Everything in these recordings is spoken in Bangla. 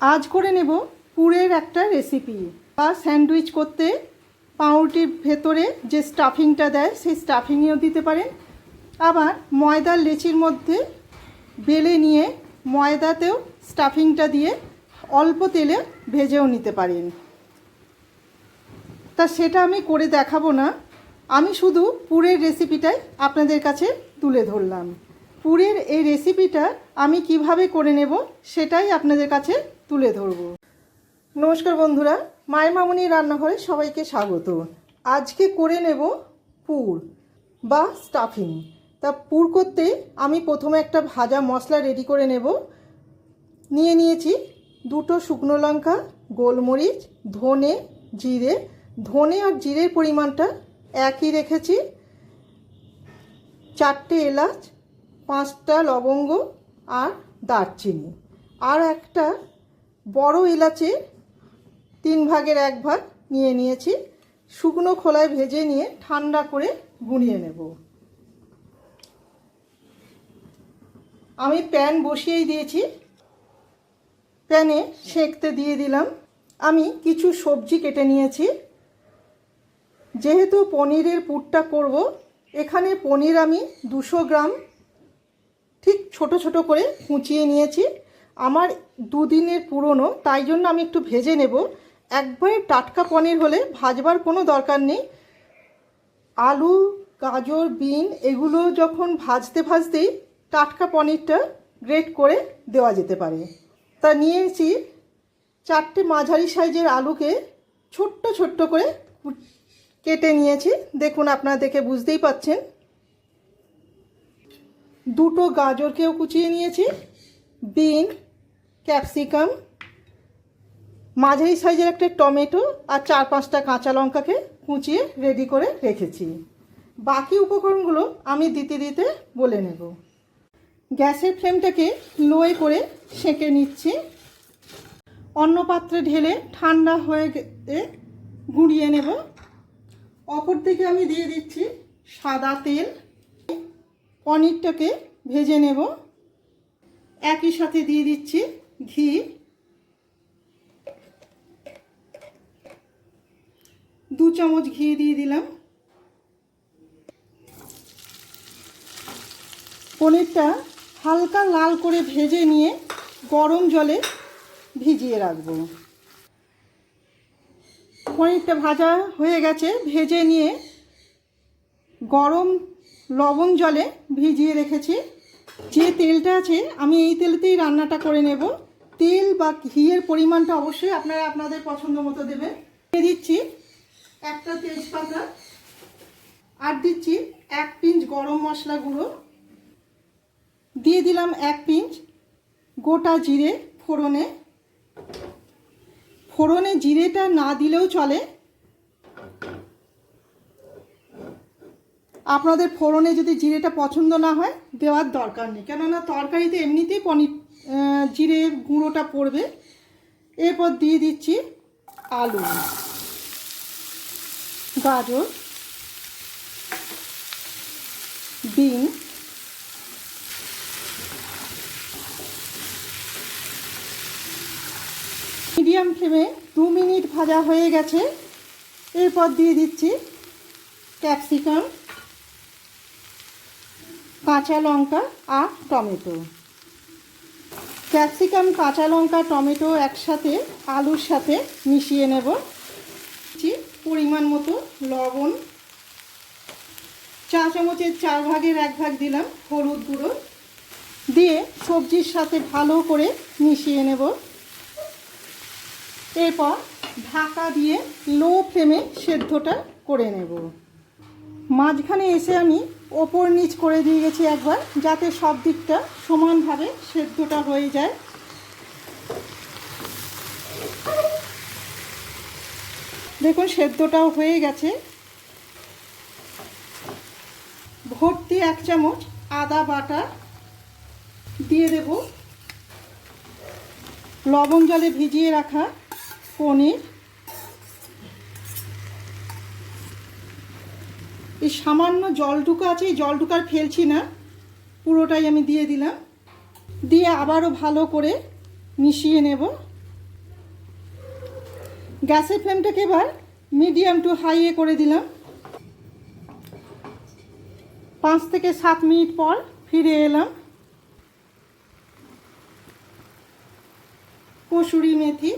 আজ করে নেব পুরের একটা রেসিপি বা স্যান্ডউইচ করতে পাউরুটির ভেতরে যে স্টাফিংটা দেয়, সেই স্টাফিংও দিতে পারেন। আবার ময়দার লেচির মধ্যে বেলে নিয়ে ময়দাতেও স্টাফিংটা দিয়ে অল্প তেলে ভেজেও নিতে পারেন। তা সেটা আমি করে দেখাবো না। আমি শুধু পুরের রেসিপিটাই আপনাদের কাছে তুলে ধরলাম। পুরের এই রেসিপিটা আমি কীভাবে করে নেব সেটাই আপনাদের কাছে তুলে ধরব। নমস্কার বন্ধুরা, মায়ের মামনি রান্নাঘরে সবাইকে স্বাগত। আজকে করে নেব পুর বা স্টাফিং তা পুর করতে আমি প্রথমে একটা ভাজা মশলা রেডি করে নেব। নিয়ে নিয়েছি দুটো শুকনো লঙ্কা, গোলমরিচ, ধনে, জিরে। ধনে আর জিরের পরিমাণটা একই রেখেছি। চারটে এলাচ পাঁচটা লবঙ্গ আর দারচিনি। আর একটা বড় এলাচে, তিন ভাগের এক ভাগ নিয়ে নিয়েছি। শুকনো খোলায় ভেজে নিয়ে ঠান্ডা করে গুঁড়িয়ে নেব। আমি প্যান বসিয়েই দিয়েছি। প্যানে সেঁকতে দিয়ে দিলাম। আমি কিছু সবজি কেটে নিয়েছি। যেহেতু পনিরের পুরটা করব, এখানে পনির আমি দুশো গ্রাম ঠিক ছোট ছোট করে কুচিয়ে নিয়েছি। আমার দুদিনের পুরনো, তাই জন্য আমি একটু ভেজে নেব। একবারে টাটকা পনির হলে ভাজবার কোনো দরকার নেই। আলু, গাজর, বিন, এগুলো যখন ভাজতে ভাজতেই টাটকা পনিরটা গ্রেট করে দেওয়া যেতে পারে। তা নিয়েছি চারটে মাঝারি সাইজের আলুকে ছোট্ট ছোট্ট করে কেটে নিয়েছি। দেখুন, আপনারা দেখে বুঝতেই পাচ্ছেন। দুটো গাজরকেও কুচিয়ে নিয়েছি। বিন, ক্যাপসিকাম, মাঝারি সাইজের একটা টমেটো আর চার পাঁচটা কাঁচা লঙ্কাকে কুচিয়ে রেডি করে রেখেছি। বাকি উপকরণগুলো আমি দিতে দিতে বলে নেব। গ্যাসের ফ্লেমটাকে লোয়ে করে সেঁকে নিচ্ছি। অন্য পাত্রে ঢেলে ঠান্ডা হয়ে গুঁড়িয়ে নেব। অপর দিকে আমি দিয়ে দিচ্ছি সাদা তেল। পনিরটাকে ভেজে নেব। একই সাথে দিয়ে দিচ্ছি ঘি। দু চামচ ঘি দিয়ে দিলাম। পনিরটা হালকা লাল করে ভেজে নিয়ে গরম জলে ভিজিয়ে রাখব। পনিরটা ভাজা হয়ে গেছে। ভেজে নিয়ে গরম লবণ জলে ভিজিয়ে রেখেছি। যে তেলটা আছে, আমি এই তেলতেই রান্নাটা করে নেব। তেল বা ঘিয়ের পরিমাণটা অবশ্যই আপনারা আপনাদের পছন্দ মতো দেবেন। দিয়ে দিচ্ছি একটা তেজপাতা। আর দিচ্ছি এক পিঞ্চ গরম মশলা গুঁড়ো। দিয়ে দিলাম এক পিঞ্চ গোটা জিরে ফোড়নে। ফোড়নে জিরেটা না দিলেও চলে। আপনাদের ফোড়নে যদি জিরেটা পছন্দ না হয়, দেওয়ার দরকার নেই। কেননা তরকারিতে এমনিতেই পনির জিরে গুঁড়োটা পড়বে। এরপর দিয়ে দিচ্ছি আলু। গাজর। বিন। মিডিয়াম ফ্লেমে দু মিনিট ভাজা হয়ে গেছে। এরপর দিয়ে দিচ্ছি ক্যাপসিকাম। কাঁচা লঙ্কা আর টমেটো। ক্যাপসিকাম, কাঁচা লঙ্কা, টমেটো একসাথে আলুর সাথে মিশিয়ে নেব। পরিমাণ মতো লবণ। চা চামচের চার ভাগের এক ভাগ দিলাম হলুদ গুঁড়ো। দিয়ে সবজির সাথে ভালো করে মিশিয়ে নেব। এরপর ঢাকা দিয়ে লো ফ্লেমে সেদ্ধটা করে নেব। মাঝখানে এসে আমি ওপর নিচ করে দিয়ে গেছি একবার, যাতে সব দিকটা সমানভাবে সেদ্ধটা হয়ে যায়। দেখুন, সেদ্ধটাও হয়ে গেছে। ভর্তি এক চামচ আদা বাটা দিয়ে দেব। লবণ জলে ভিজিয়ে রাখা পনির। এই সামান্য জলটুকু আছে, এই জলটুকু আর ফেলছি না। পুরোটাই আমি দিয়ে দিলাম। দিয়ে আবারও ভালো করে মিশিয়ে নেব। গ্যাসের ফ্লেমটাকে এবার মিডিয়াম টু হাইয়ে করে দিলাম। পাঁচ থেকে সাত মিনিট পর ফিরে এলাম। কসুরি মেথি।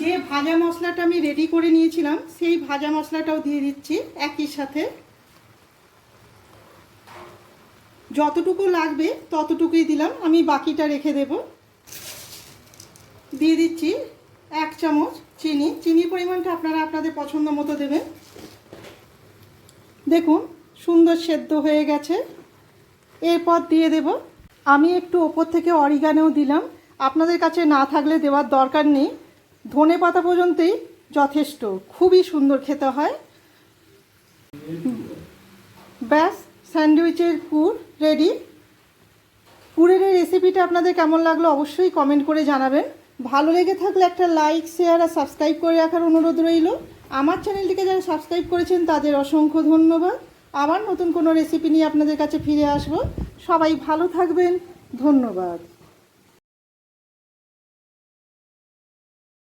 যে ভাজা মশলাটা আমি রেডি করে নিয়েছিলাম, সেই ভাজা মশলাটাও দিয়ে দিচ্ছি একই সাথে। যতটুকু লাগবে ততটুকুই দিলাম, আমি বাকিটা রেখে দেব। দিয়ে দিচ্ছি এক চামচ চিনি। চিনির পরিমাণটা আপনারা আপনাদের পছন্দ মতো দেবেন। দেখুন, সুন্দর সেদ্ধ হয়ে গেছে। এরপর দিয়ে দেব। আমি একটু ওপর থেকে অরিগানেও দিলাম। আপনাদের কাছে না থাকলে দেওয়ার দরকার নেই। ধনে পাতা পর্যন্তই যথেষ্ট। খুবই সুন্দর খেতে হয়। ব্যাস, স্যান্ডউইচের পুর রেডি পুরের এই রেসিপিটা আপনাদের কেমন লাগল অবশ্যই কমেন্ট করে জানাবেন। ভালো লেগে থাকলে একটা লাইক শেয়ার আর সাবস্ক্রাইব করে রাখার অনুরোধ রইল। আমার চ্যানেলটিকে যারা সাবস্ক্রাইব করেছেন, তাদের অসংখ্য ধন্যবাদ। আবার নতুন কোনো রেসিপি নিয়ে আপনাদের কাছে ফিরে আসব। সবাই ভালো থাকবেন। ধন্যবাদ।